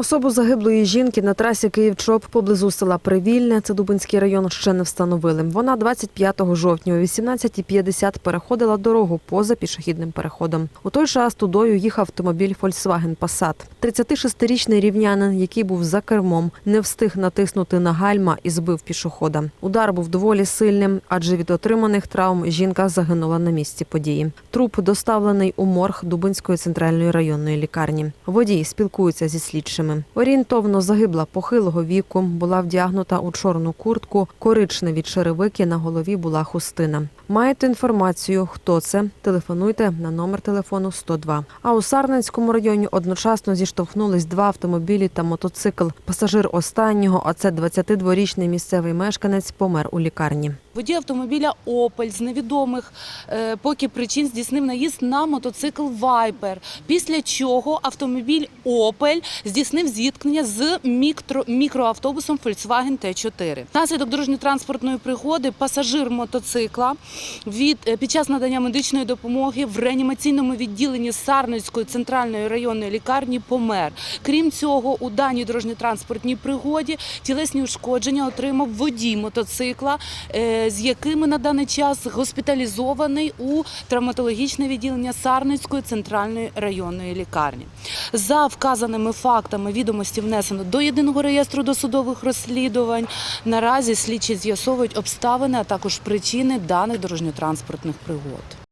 Особу загиблої жінки на трасі Київ-Чоп поблизу села Привільне, це Дубинський район, ще не встановили. Вона 25 жовтня о 18.50 переходила дорогу поза пішохідним переходом. У той час тудою їхав автомобіль Volkswagen Passat. 36-річний рівнянин, який був за кермом, не встиг натиснути на гальма і збив пішохода. Удар був доволі сильним, адже від отриманих травм жінка загинула на місці події. Труп доставлений у морг Дубинської центральної районної лікарні. Водій спілкується зі слідчими. Орієнтовно загибла похилого віку, була вдягнута у чорну куртку, коричневі черевики на голові була хустина. Маєте інформацію, хто це? Телефонуйте на номер телефону 102. А у Сарненському районі одночасно зіштовхнулись два автомобілі та мотоцикл. Пасажир останнього, а це 22-річний місцевий мешканець, помер у лікарні. Водій автомобіля Опель з невідомих е, поки причин здійснив наїзд на мотоцикл Вайпер. Після чого автомобіль Опель здійснив зіткнення з мікро, мікроавтобусом Volkswagen T4. Внаслідок дорожньо-транспортної пригоди пасажир мотоцикла від е, під час надання медичної допомоги в реанімаційному відділенні Сарненської центральної районної лікарні помер. Крім цього, у даній дорожньо-транспортній пригоді тілесні ушкодження отримав водій мотоцикла. З якими на даний час госпіталізований у травматологічне відділення Сарницької центральної районної лікарні. За вказаними фактами відомості внесено до єдиного реєстру досудових розслідувань. Наразі слідчі з'ясовують обставини, а також причини даних дорожньо-транспортних пригод.